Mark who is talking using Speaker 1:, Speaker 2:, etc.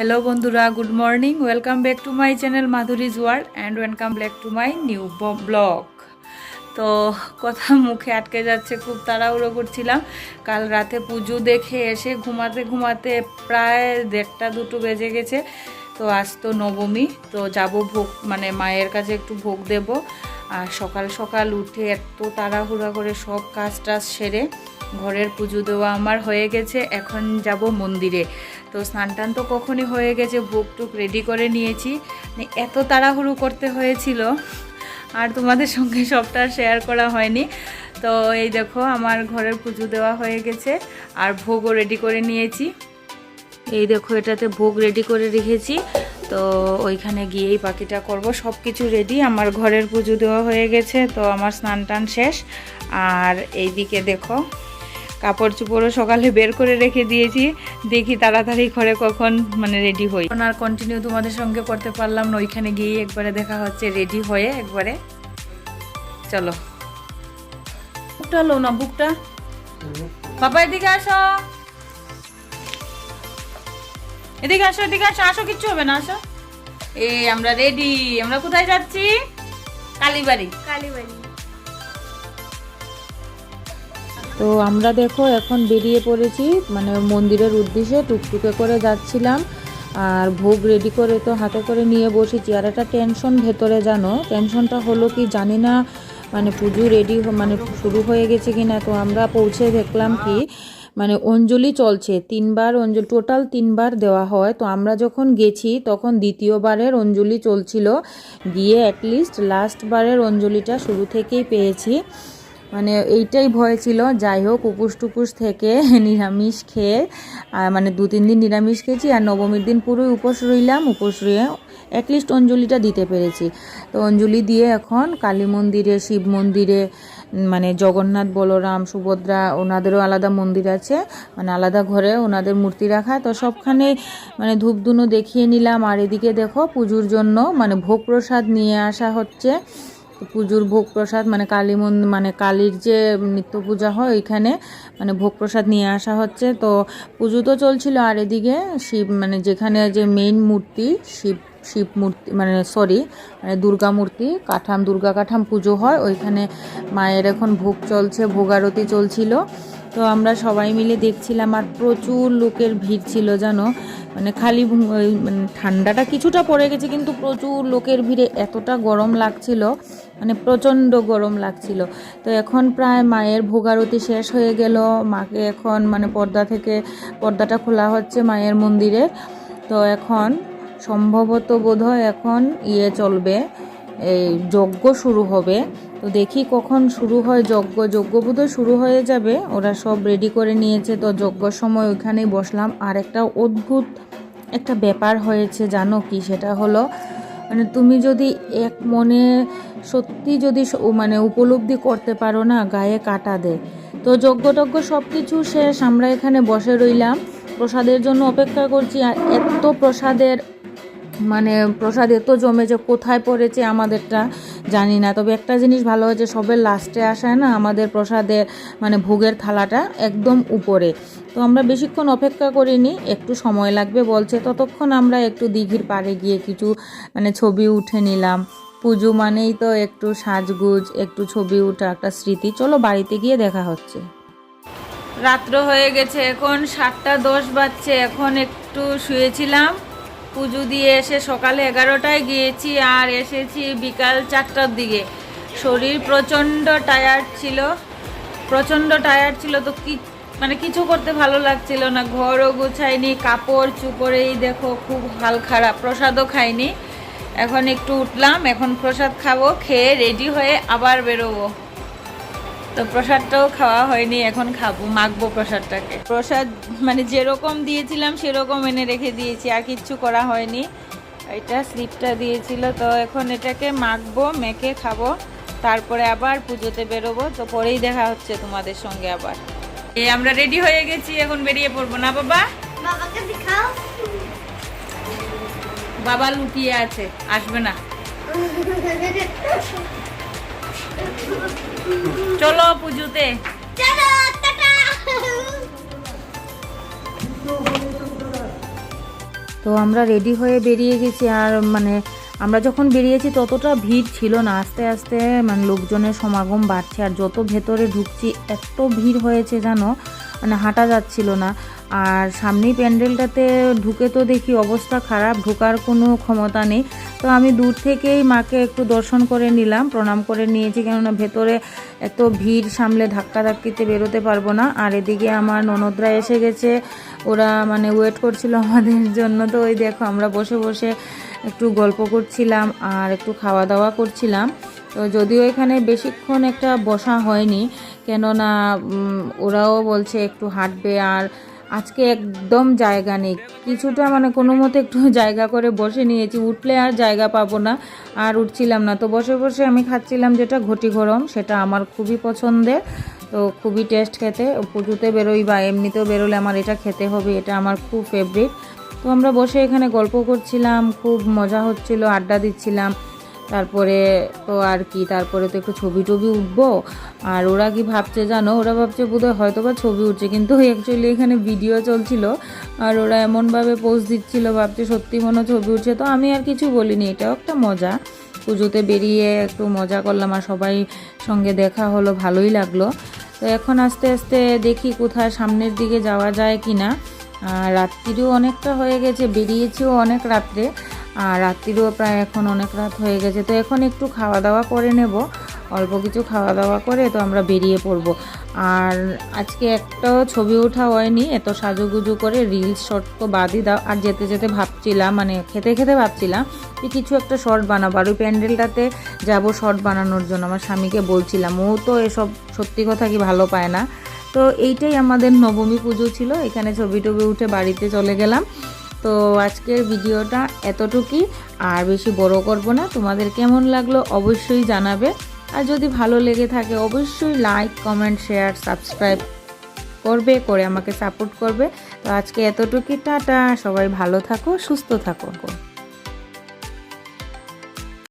Speaker 1: Hello বন্ধুরা good morning welcome back to my channel Madhuri's world and welcome back to my new blog তো কথা মুখে আটকে যাচ্ছে, খুব তাড়াহুড়ো করছিলাম। কাল রাতে পুজো দেখে এসে ঘুমাতে ঘুমাতে প্রায় দেড়টা, দুটো বেজে গেছে। তো আজ তো নবমী, তো যাব ভোগ মানে মায়ের কাছে একটু ভোগ দেব। আর সকাল সকাল উঠে এত তাড়াহুড়া করে সব কাজ টাজ সেরে ঘরের পুজো দেওয়া আমার হয়ে গেছে, এখন যাব মন্দিরে। তো স্নান টান তো কখনই হয়ে গেছে বুক টুক রেডি করে নিয়েছি। মানে এত তাড়াহুড়ো করতে হয়েছিল, আর তোমাদের সঙ্গে সবটা শেয়ার করা হয়নি। তো এই দেখো, আমার ঘরের পুজো দেওয়া হয়ে গেছে, আর ভোগও রেডি করে নিয়েছি। এই দেখো, এটাতে ভোগ রেডি করে রেখেছি। তো ওইখানে গিয়েই বাকিটা করব সব কিছু রেডি আমার ঘরের পুজো দেওয়া হয়ে গেছে, তো আমার স্নান টান শেষ। আর এইদিকে দেখো কাপড় চুপড়ও সকালে বের করে রেখে দিয়েছি। দেখি তাড়াতাড়ি ঘরে কখন মানে রেডি হই। আর কন্টিনিউ তোমাদের সঙ্গে করতে পারলাম না ওইখানে গিয়ে একবারে দেখা হচ্ছে রেডি হয়ে একবারে। চলো। বুকটা লো না বুকটা। বাবা এদিকে আসো। এদিকে আসো এদিকে আসো আসো কিচ্ছু হবে না আসো। এই আমরা রেডি আমরা কোথায় যাচ্ছি? কালীবাড়ি।
Speaker 2: কালীবাড়ি।
Speaker 1: তো আমরা দেখো এখন বেরিয়ে পড়েছি মানে মন্দিরের উদ্দেশ্যে টুকটুকে করে যাচ্ছিলাম। আর ভোগ রেডি করে তো হাতে করে নিয়ে বসেছি। আর একটা টেনশন ভেতরে জানো? টেনশনটা হলো কি জানি না মানে পুজো রেডি মানে শুরু হয়ে গেছে কি না তো আমরা পৌঁছে দেখলাম কি মানে অঞ্জলি চলছে। তিনবার অঞ্জলি টোটাল তিনবার দেওয়া হয়। তো আমরা যখন গেছি, তখন দ্বিতীয়বারের অঞ্জলি চলছিল। গিয়ে অ্যাটলিস্ট লাস্টবারের অঞ্জলিটা শুরু থেকেই পেয়েছি। মানে এইটাই ভয় ছিল। যাই হোক, উপোস টুপুস থেকে নিরামিষ খেয়ে মানে দু তিন দিন নিরামিষ খেয়েছি আর নবমীর দিন পুরোই উপোস রইলাম। উপোস রয়ে অ্যাটলিস্ট অঞ্জলিটা দিতে পেরেছি। তো অঞ্জলি দিয়ে এখন কালী মন্দিরে, শিব মন্দিরে মানে জগন্নাথ, বলরাম, সুভদ্রা, ওনাদেরও আলাদা মন্দির আছে। মানে আলাদা ঘরে ওনাদের মূর্তি রাখা। তো সবখানে মানে ধূপধুনো দেখিয়ে নিলাম। আর এদিকে দেখো পুজোর জন্য মানে ভোগ প্রসাদ নিয়ে আসা হচ্ছে। পুজোর ভোগ প্রসাদ মানে কালী মন্দির মানে কালীর যে নিত্য পূজা হয় ওইখানে মানে ভোগ প্রসাদ নিয়ে আসা হচ্ছে। তো পুজো তো চলছিল আর এদিকে শিব মানে যেখানে যে মেইন মূর্তি, শিব শিব মূর্তি মানে সরি মানে দুর্গা মূর্তি, কাঠাম, দুর্গা কাঠাম পুজো হয়। ওইখানে মায়ের এখন ভোগ চলছে ভোগারতি চলছিল। তো আমরা সবাই মিলে দেখছিলাম আর প্রচুর লোকের ভিড় ছিল, জানো? মানে খালি মানে ঠান্ডাটা কিছুটা পড়ে গেছে, কিন্তু প্রচুর লোকের ভিড়ে এতটা গরম লাগছিল মানে প্রচণ্ড গরম লাগছিল। তো এখন প্রায় মায়ের ভোগারতি শেষ হয়ে গেল, মাকে এখন মানে পর্দা থেকে, পর্দাটা খোলা হচ্ছে মায়ের মন্দিরে। তো এখন সম্ভবত বোধহয় এখন ইয়ে চলবে, এই যজ্ঞ শুরু হবে। তো দেখি কখন শুরু হয় যজ্ঞ। যজ্ঞ বোধহয় শুরু হয়ে যাবে, ওরা সব রেডি করে নিয়েছে। তো যজ্ঞর সময় ওইখানেই বসলাম। আর একটা অদ্ভুত একটা ব্যাপার হয়েছে, জানো কি? সেটা হলো মানে তুমি যদি এক মনে সত্যি যদি মানে উপলব্ধি করতে পারো না, গায়ে কাটা দেয় তো যজ্ঞ টজ্ঞ সব কিছু শেষ। আমরা এখানে বসে রইলাম। প্রসাদের জন্য অপেক্ষা করছি। আর এত প্রসাদের মানে প্রসাদ এত জমেছে, কোথায় পড়েছে আমাদেরটা? জানি না। তবে একটা জিনিস ভালো হয়েছে সবের লাস্টে আসায় না, আমাদের প্রসাদের মানে ভোগের থালাটা একদম উপরে। তো আমরা বেশিক্ষণ অপেক্ষা করিনি, একটু সময় লাগবে বলছে। ততক্ষণ আমরা একটু দিঘির পাড়ে গিয়ে কিছু মানে ছবি উঠে নিলাম। পুজো মানেই তো একটু সাজগুজ, একটু ছবি উঠা একটা স্মৃতি। চলো বাড়িতে গিয়ে দেখা হচ্ছে। রাত্র হয়ে গেছে, এখন সাতটা দশ বাজছে, এখন একটু শুয়েছিলাম। পুজো দিয়ে এসে সকালে এগারোটায় গিয়েছি আর এসেছি বিকাল চারটার দিকে। শরীর প্রচণ্ড টায়ার্ড ছিল। প্রচণ্ড টায়ার্ড ছিল তো কি মানে কিছু করতে ভালো লাগছিল না। ঘরও গুছাইনি, কাপড় চুপড়েই দেখো খুব হাল খারাপ। প্রসাদও খাইনি। এখন একটু উঠলাম, এখন প্রসাদ খাব, খেয়ে রেডি হয়ে আবার বেরোবো। তো প্রসাদটাও খাওয়া হয়নি এখন খাব মাখবো প্রসাদটাকে। প্রসাদ মানে যেরকম দিয়েছিলাম সেরকম এনে রেখে দিয়েছি আর কিচ্ছু করা হয়নি। এটা স্লিপটা দিয়েছিল তো এখন এটাকে মাখবো মেখে খাব তারপরে আবার পুজোতে বেরোবো তো পরেই দেখা হচ্ছে তোমাদের সঙ্গে আবার। এই আমরা রেডি হয়ে গেছি এখন বেরিয়ে পড়ব। না বাবা?
Speaker 2: বাবাকে দেখাও।
Speaker 1: বাবা লুকিয়ে আছে আসবে না। চলো পুজোতে।
Speaker 2: চলো
Speaker 1: তো আমরা রেডি হয়ে বেরিয়ে গেছি আর মানে আমরা যখন বেরিয়েছি ততটা ভিড় ছিল না। আস্তে আস্তে মানে লোকজনের সমাগম বাড়ছে আর যত ভেতরে ঢুকছি এত ভিড় হয়েছে জানো মানে হাঁটা যাচ্ছিল না। আর সামনেই প্যান্ডেলটাতে ঢুকে তো দেখি অবস্থা খারাপ, ঢোকার কোনো ক্ষমতা নেই। তো আমি দূর থেকেই মাকে একটু দর্শন করে নিলাম, প্রণাম করে নিয়েছি, কেননা ভেতরে এত ভিড়, সামলে ধাক্কা ধাক্কিতে বেরোতে পারব না। আর এদিকে আমার ননদরা এসে গেছে, ওরা মানে ওয়েট করছিল আমাদের জন্য। তো ওই দেখো, আমরা বসে বসে একটু গল্প করছিলাম আর একটু খাওয়া দাওয়া করছিলাম। তো যদিও এখানে বেশিক্ষণ একটা বসা হয়নি, কেননা ওরাও বলছে একটু হাঁটবে আর আজকে একদম জায়গা নেই। কিছুটা মানে কোনো মতে একটু জায়গা করে বসে নিয়েছি। উঠলে আর জায়গা পাবো না, আর উঠছিলাম না। তো বসে বসে আমি খাচ্ছিলাম যেটা ঘটি গরম, সেটা আমার খুবই পছন্দের। তো খুবই টেস্ট খেতে। পুজোতে বেরোই বা এমনিতেও বেরোলে আমার এটা খেতে হবে, এটা আমার খুব ফেভারিট তো আমরা বসে এখানে গল্প করছিলাম, খুব মজা হচ্ছিল, আড্ডা দিচ্ছিলাম। তারপরে তো আর কি, তারপরে তো একটু ছবি টবি উঠবো। আর ওরা কি ভাবছে জানো? ওরা ভাবছে বোধহয় হয়তো বা ছবি উঠছে, কিন্তু অ্যাকচুয়ালি এখানে ভিডিও চলছিল। আর ওরা এমনভাবে পোজ দিচ্ছিল, ভাবছে সত্যি মনে ছবি উঠছে। তো আমি আর কিছু বলিনি, এটাও একটা মজা। পুজোতে বেরিয়ে একটু মজা করলাম আর সবাই সঙ্গে দেখা হলো, ভালোই লাগল। তো এখন আস্তে আস্তে দেখি কোথায় সামনের দিকে যাওয়া যায় কি না আর রাত্রিরও অনেকটা হয়ে গেছে, বেরিয়েছিও অনেক রাত্রে। আর রাত্রিরও প্রায় এখন অনেক রাত হয়ে গেছে, তো এখন একটু খাওয়া দাওয়া করে নেব। অল্প কিছু খাওয়া দাওয়া করে তো আমরা বেরিয়ে পড়ব। আর আজকে একটাও ছবি ওঠা হয়নি, এত সাজুগুজু করে রিলস শর্ট তো বাদই দাও। আর যেতে যেতে ভাবছিলাম মানে খেতে খেতে ভাবছিলাম যে কিছু একটা শর্ট বানাবো। আর ওই প্যান্ডেলটাতে যাব শর্ট বানানোর জন্য। আমার স্বামীকে বলছিলাম, ও তো এসব সত্যি কথা কি ভালো পায় না? তো এইটাই আমাদের নবমী পুজো ছিল। এখানে ছবি টবি উঠে বাড়িতে চলে গেলাম। তো আজকের ভিডিওটা এতটুকুই। আর বেশি বড় করব না, তোমাদের কেমন লাগল অবশ্যই জানাবে। আর যদি ভালো লেগে থাকে, অবশ্যই লাইক কমেন্ট শেয়ার সাবস্ক্রাইব করবে, করে আমাকে সাপোর্ট করবে। তো আজকে এতটুকুই, টাটা। সবাই ভালো থাকো, সুস্থ থাকো।